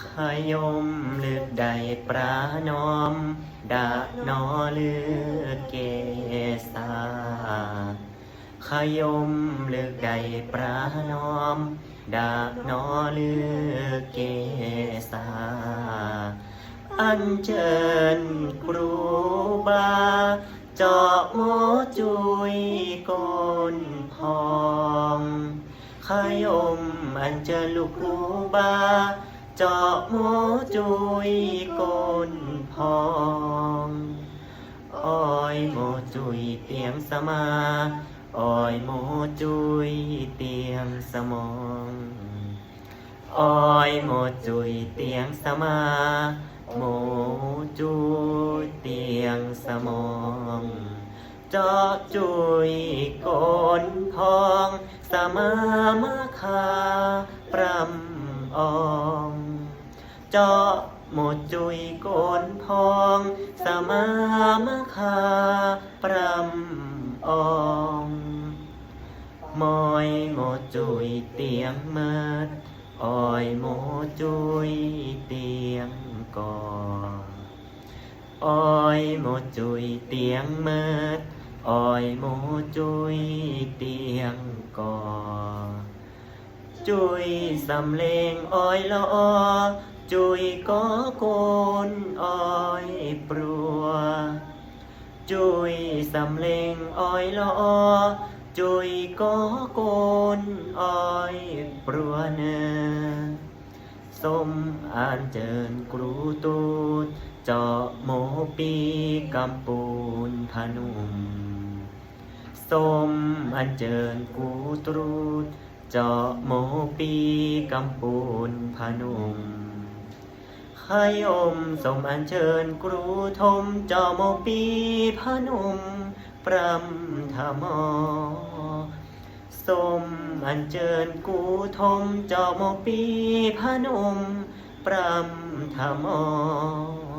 ขยมเลึกใดปรานอมดานอเลึกเกษาขยมเลึกใดปรานอมดานอเลึกเกษาอันเชิญครูบาเจาะหมอจุยกนพองขยมอันเจอลูกครูบา เจาะหมอจุยกนพองอ้อยโมจุยเตียงสมาอ้อยโมจุยเตียงสมองอ้อยโมจุยเตียงสมาโมจุยเตียงสมองจาะจุยกนพอง สมามาคาปรำ เจาะหมดจุยโกนพอง สมามะคาปรำอองมอยหมดจุยเตียงเมิดอ้อยหมดจุยเตียงก่ออ้อยหมดจุยเตียงเมิดอ้อยหมดจุยเตียงก่อจุยสำเลงอ้อยละออ จุยก็โกนอ้อยปลัว จุยสำเลงอ้อยลอจุยก็โกนอ้อยปลัวเนอสมอ่านเจิญกรูตูดเจาะโมปีกำปูนพนุมสมอันเจิญกูตรูดเจาะโมปีกำปูนพนุม ให้อมสมอันเชิญกรูทมเจาโมปีพนุมปรำธรรมอสมอันเชิญกูทมเจาโมปีพนุมปรำธรรมอ